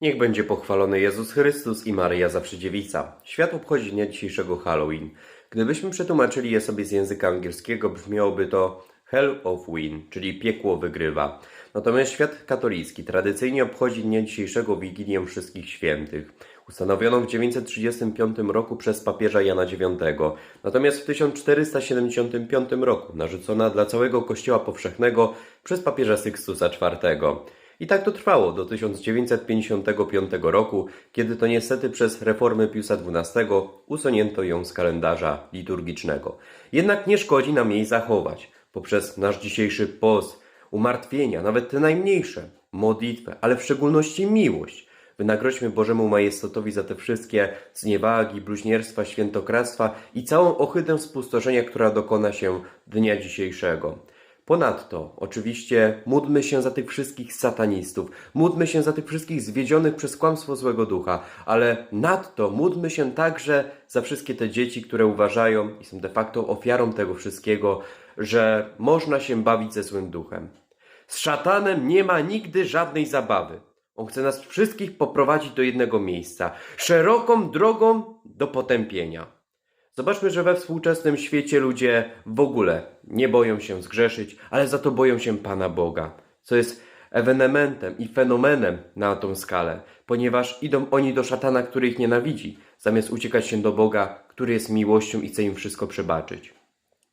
Niech będzie pochwalony Jezus Chrystus i Maryja Zawsze Dziewica. Świat obchodzi dnia dzisiejszego Halloween. Gdybyśmy przetłumaczyli je sobie z języka angielskiego, brzmiałoby to Hell of Win, czyli piekło wygrywa. Natomiast świat katolicki tradycyjnie obchodzi dnia dzisiejszego Wigilię Wszystkich Świętych, ustanowioną w 935 roku przez papieża Jana IX, natomiast w 1475 roku narzucona dla całego Kościoła Powszechnego przez papieża Sykstusa IV. I tak to trwało do 1955 roku, kiedy to niestety przez reformy Piusa XII usunięto ją z kalendarza liturgicznego. Jednak nie szkodzi nam jej zachować poprzez nasz dzisiejszy post, umartwienia, nawet te najmniejsze, modlitwę, ale w szczególności miłość. Wynagrodźmy Bożemu Majestatowi za te wszystkie zniewagi, bluźnierstwa, świętokradztwa i całą ohydę spustoszenia, która dokona się dnia dzisiejszego. Ponadto, oczywiście, módlmy się za tych wszystkich satanistów, módlmy się za tych wszystkich zwiedzionych przez kłamstwo złego ducha, ale nadto módlmy się także za wszystkie te dzieci, które uważają i są de facto ofiarą tego wszystkiego, że można się bawić ze złym duchem. Z szatanem nie ma nigdy żadnej zabawy. On chce nas wszystkich poprowadzić do jednego miejsca, szeroką drogą do potępienia. Zobaczmy, że we współczesnym świecie ludzie w ogóle nie boją się zgrzeszyć, ale za to boją się Pana Boga, co jest ewenementem i fenomenem na tą skalę, ponieważ idą oni do szatana, który ich nienawidzi, zamiast uciekać się do Boga, który jest miłością i chce im wszystko przebaczyć.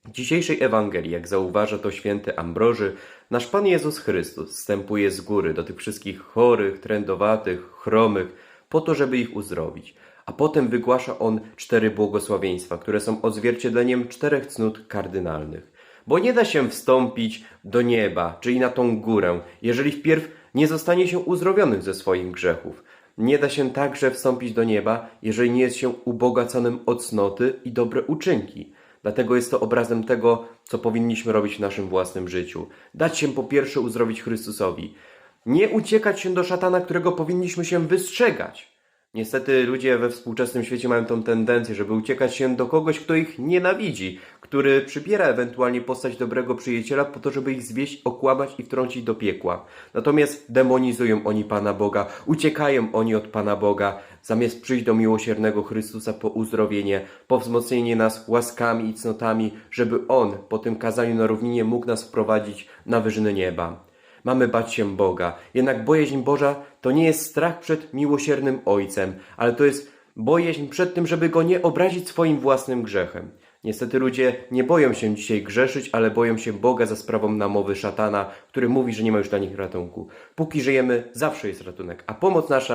W dzisiejszej Ewangelii, jak zauważa to święty Ambroży, nasz Pan Jezus Chrystus wstępuje z góry do tych wszystkich chorych, trędowatych, chromych, po to, żeby ich uzdrowić. A potem wygłasza on cztery błogosławieństwa, które są odzwierciedleniem czterech cnót kardynalnych. Bo nie da się wstąpić do nieba, czyli na tą górę, jeżeli wpierw nie zostanie się uzdrowionym ze swoich grzechów. Nie da się także wstąpić do nieba, jeżeli nie jest się ubogaconym o cnoty i dobre uczynki. Dlatego jest to obrazem tego, co powinniśmy robić w naszym własnym życiu. Dać się po pierwsze uzdrowić Chrystusowi. Nie uciekać się do szatana, którego powinniśmy się wystrzegać. Niestety ludzie we współczesnym świecie mają tą tendencję, żeby uciekać się do kogoś, kto ich nienawidzi, który przybiera ewentualnie postać dobrego przyjaciela po to, żeby ich zwieść, okłamać i wtrącić do piekła. Natomiast demonizują oni Pana Boga, uciekają oni od Pana Boga, zamiast przyjść do miłosiernego Chrystusa po uzdrowienie, po wzmocnienie nas łaskami i cnotami, żeby On po tym kazaniu na równinie mógł nas wprowadzić na wyżyny nieba. Mamy bać się Boga. Jednak bojaźń Boża to nie jest strach przed miłosiernym Ojcem, ale to jest bojaźń przed tym, żeby Go nie obrazić swoim własnym grzechem. Niestety ludzie nie boją się dzisiaj grzeszyć, ale boją się Boga za sprawą namowy szatana, który mówi, że nie ma już dla nich ratunku. Póki żyjemy, zawsze jest ratunek, a pomoc nasza